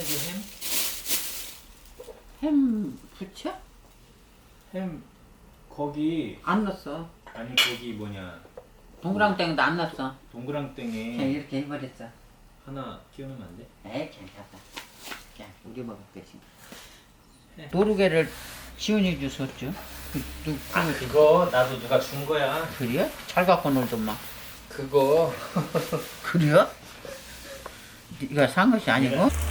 햄 꺼내지 햄? 햄 부쳐? 햄 거기 안 넣었어. 아니 거기 뭐냐 동그랑땡도 안 넣었어. 그냥 동그랑땡에 이렇게 해버렸어. 하나 끼워놓으면 안 돼? 에이 괜찮다. 그냥 우리 먹을 것이. 해. 노루개를 지훈이 주셨죠? 그, 그, 아 그, 그거 나도 누가 준 거야 그래요? 잘 갖고 놀던만. 그거 그래요? 이거 산 것이 아니고?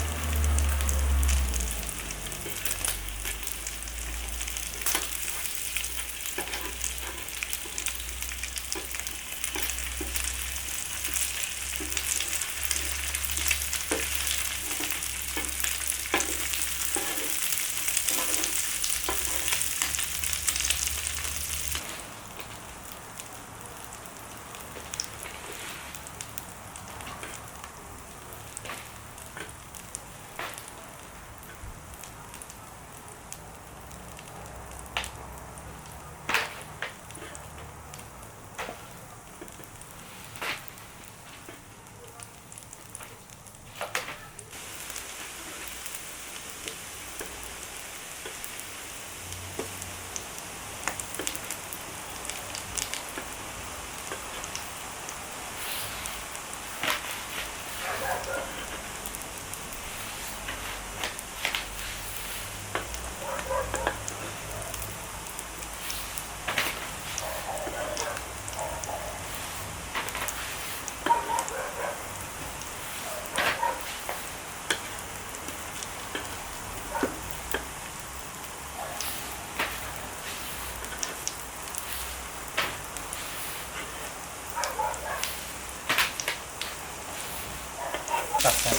딱다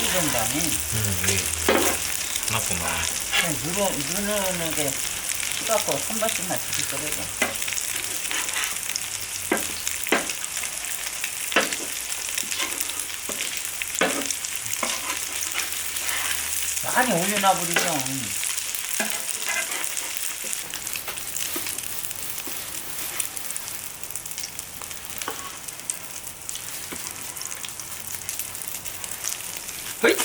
익은 여기 맞구만 누르, 누르는 게 식갖고 한 번씩만 드실 거래요. 많이 올려놔 버리죠. 허이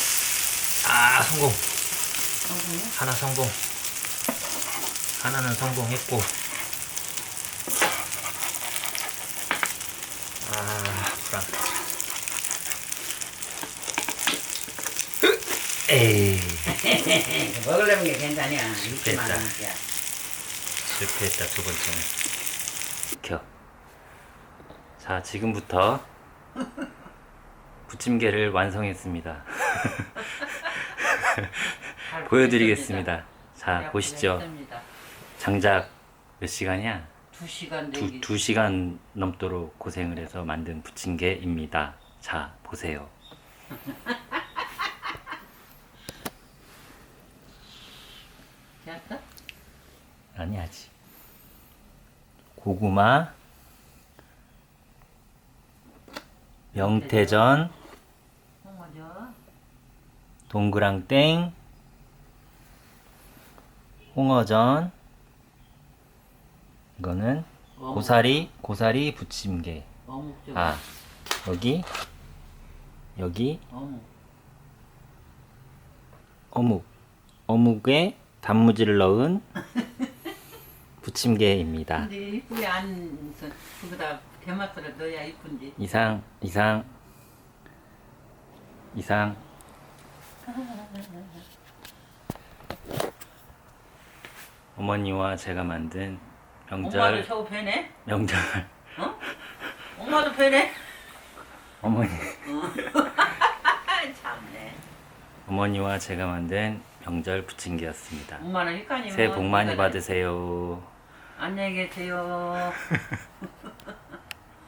아 성공 성공이요? 하나 성공 하나는 성공했고 아 불안 에이 먹으려면 게 괜찮냐. 실패했다. 실패했다 두 번째는 켜. 자 지금부터 부침개를 완성했습니다 보여드리겠습니다 자 보시죠 장작 몇 시간이야? 두 시간 두, 내기. 두 시간 넘도록 고생을 해서 만든 부침개입니다 자 보세요? 아니 아직 고구마 홍어죠. 동그랑땡 홍어전 이거는. 고사리 고사리 부침개. 아 여기 여기 어묵. 어묵 어묵에 단무지를 넣은 부침개입니다 근데 이쁘게 안 서- 거기다 게맛살을 넣어야 이쁜지. 이상 이상 이상 어머니와 제가 만든 엄마도 명절 저거 배네? 명절 어? 엄마도 배네? 어머니 참네. 어머니와 제가 만든 명절 부침개였습니다. 엄마는 헷갈리면 새해 복 많이 받으세요. 안녕히 계세요.